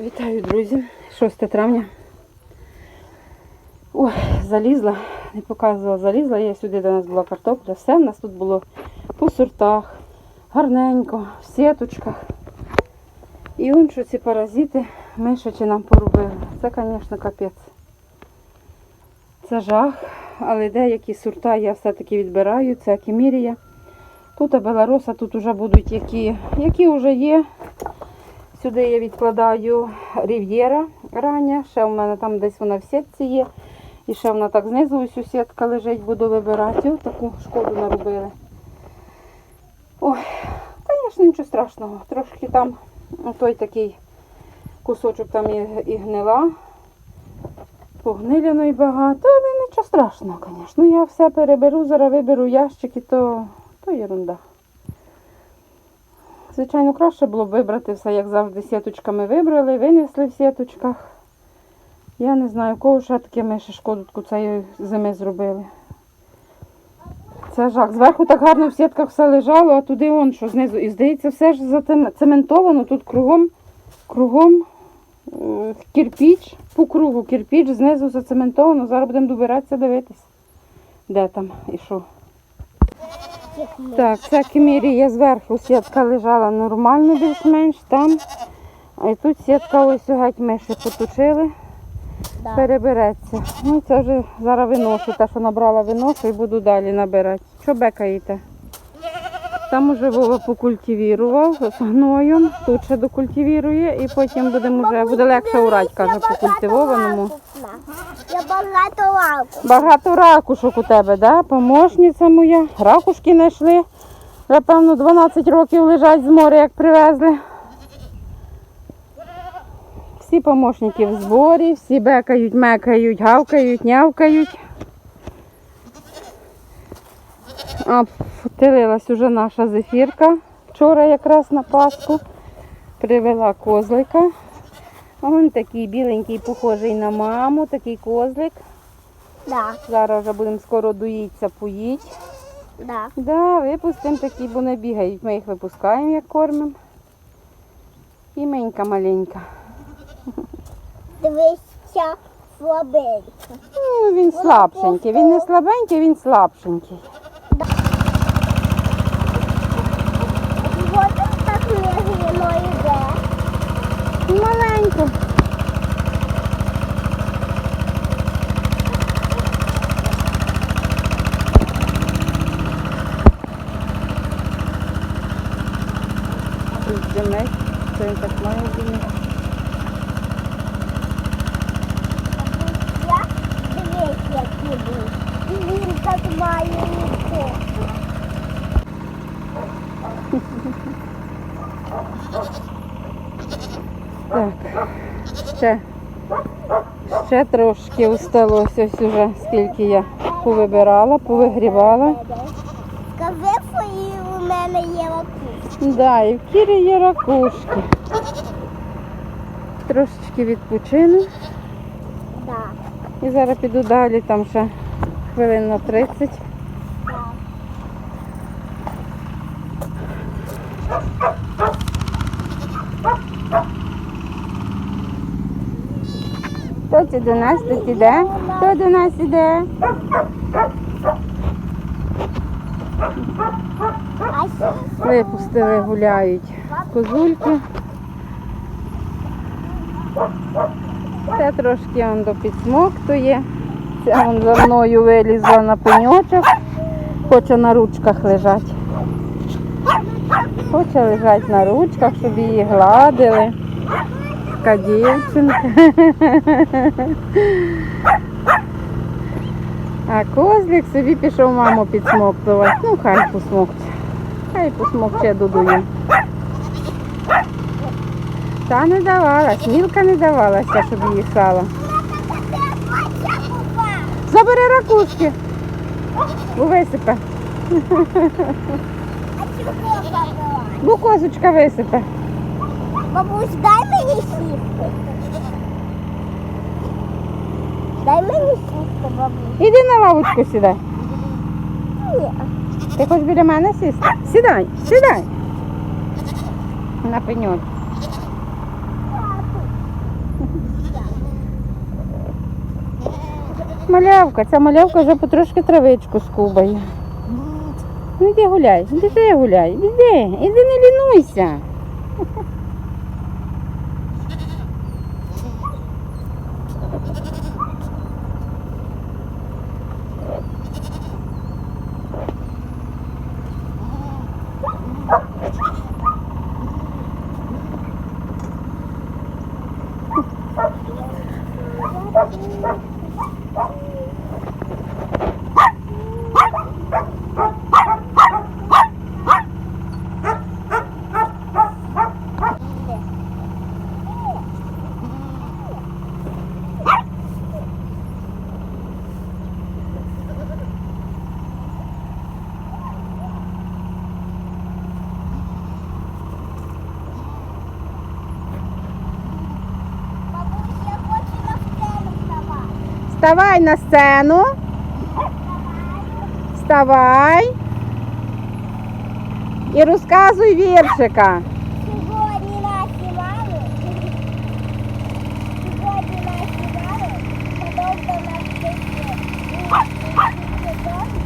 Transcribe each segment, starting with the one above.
Вітаю, друзі! 6 травня. Ой, залізла, не показувала, залізла. Я сюди, у нас була картопля. Все в нас тут було по сортах, гарненько, в сіточках. І он що ці паразити мишачі нам поробили. Це, звісно, капець. Це жах, але деякі сорта я все-таки відбираю. Це акімірія. Тут белароса, тут вже будуть які, які вже є. Сюди я відкладаю рів'єра рання. Ще в мене там десь вона в сітці є. І ще вона так знизу ось у сітка лежить, буду вибирати. Ось таку шкоду наробили. Ой, звісно, нічого страшного. Трошки там той такий кусочок там і, і гнила. Погниляної багато, але нічого страшного, звісно. Я все переберу, зараз виберу ящики, то, то ерунда. Звичайно, краще було б вибрати все, як завжди, сіточками вибрали, винесли в сіточках. Я не знаю, кого ще таке миші шкодутку цієї зими зробили. Це жах. Зверху так гарно в сітках все лежало, а туди он що знизу. І здається, все ж зацементовано тут кругом, кругом е, кирпіч, по кругу кирпіч, знизу зацементовано. Зараз будемо добиратися дивитись, де там і що. Так, всякій мірі я зверху сітка лежала нормально більш-менш там. А і тут сітка ось геть миші потушили, Да. перебереться. Ну це вже зараз виношу, те, що набрала виношу і буду далі набирати. Що бекаєте? Там уже Вова покультивірував гноєм, тут ще докультивірує і потім будемо вже, буде легше урати, каже, по культивованому. Я багато лаку. Багато ракушок у тебе, да? Помощниця моя. Ракушки знайшли. Вже, певно, 12 років лежать з моря, як привезли. Всі помощники в зборі, всі бекають, мекають, гавкають, нявкають. А, втелилась уже наша зефірка. Вчора якраз на Пасху. Привела козлика. Він такий біленький, похожий на маму, такий козлик. Да, Зараз вже будемо скоро доїться, поїть. да. Да, випустимо такі, бо не бігають. Ми їх випускаємо, як кормимо. І менька маленька. Дивися слабенько. Ну, він слабшенький. Він не слабенький, він слабшенький. Маленько. Димець, це він так як іду. І він так ще, ще трошки осталося ось уже, скільки я повибирала, повигрівала. Скажи, що у мене є лакуш. Да, і в кірі є ракушки. Трошечки відпочину Да, і зараз піду далі, там ще хвилин на 30. Хто це до нас тут іде? Хто до нас іде? Випустили, гуляють козульки. Це трошки он до підсмоктує. Це он за мною вилізла на пеньочок. Хоче на ручках лежати. Хоче лежати на ручках, щоб її гладили. Така дівчинка. А козлик собі пішов маму підсмоктувати. Ну, хай посмокче. Хай посмокче додую. Та не давалась, мілка не давалася, щоб її сала. Забери ракушки, бо висипе. Бо козочка висипе. Бабусь, дай мені сітку. Дай мені сісти, бабусь. Іди на лавочку сідай. Ні. Ти хочеш біля мене сісти? Сідай, сідай. На пеньок. Малявка, ця малявка вже потрошки травичку скубає. Ну, іди гуляй, біжи гуляй, іди, іди не лінуйся. Вставай на сцену. Вставай. І розказуй віршика. Сьогодні наші мами, сьогодні наші мами, садок до нас прийшли. І додому,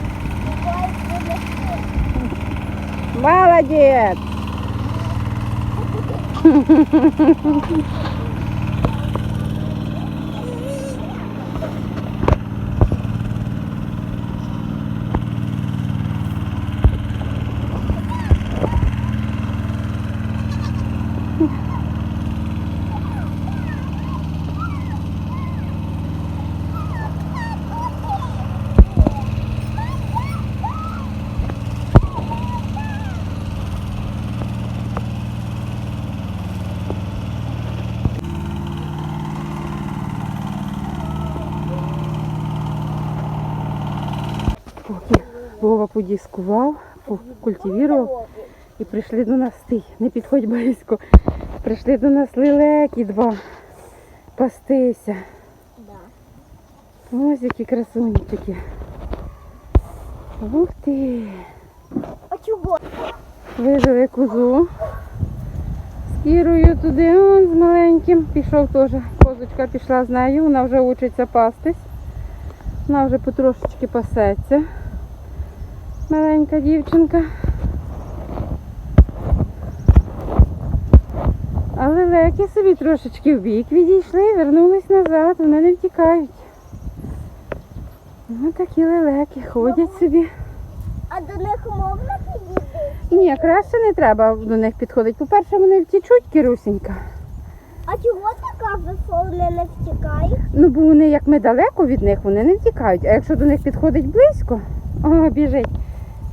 ніколи принесли. Молодець. Вова подіскував, культивірував і прийшли до нас стій, не підходь близько. Прийшли до нас лелеки два пастися. Ось які красунчики. Ух ти! А чого? Вижили козу. З кірою туди, он з маленьким. Пішов теж. Козочка пішла з нею, вона вже учиться пастись. Вона вже потрошечки пасеться. Маленька дівчинка. Але леки собі трошечки в бік відійшли, вернулись назад, вони не втікають. Ну такі лелеки ходять собі. А до них можна підійти? Ні, краще не треба до них підходити. По-перше, вони втічуть, Кірусінька. А чого кажеш, що вони не втікають? Ну, бо вони, як ми далеко від них, вони не втікають. А якщо до них підходить близько, о, біжить.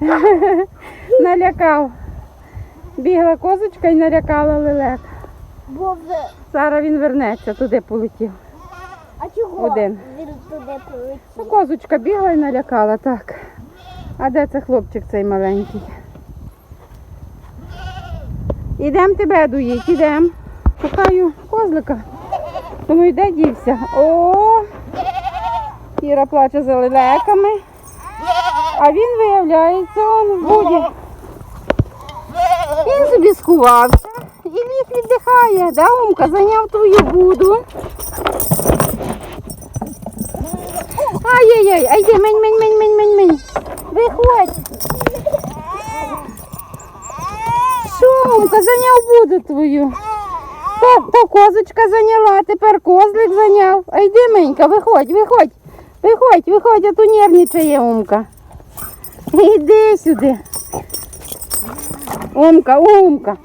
Налякав. Бігла козочка і налякала лелек. Бо ви... Зараз він вернеться, туди полетів. А чого Один. він туди Ну, полетів? козочка бігла і налякала, так. А де це хлопчик цей маленький? Ідем тебе доїть, ідем. Шукаю козлика. Думаю, де дівся? О! Іра плаче за лелеками. А він виявляється он в буді. Він собі сховався і ліг віддихає. Да, Умка, зайняв твою буду. Ай-яй-яй, а йди, мень, мень, мень, мень, мень, мень. Виходь. Що, Умка, зайняв буду твою. То, то козочка зайняла, тепер козлик зайняв. А йди, Менька, виходь, виходь. Виходь, виходь, а то нервничає Умка. Іди сюди. Умка, умка.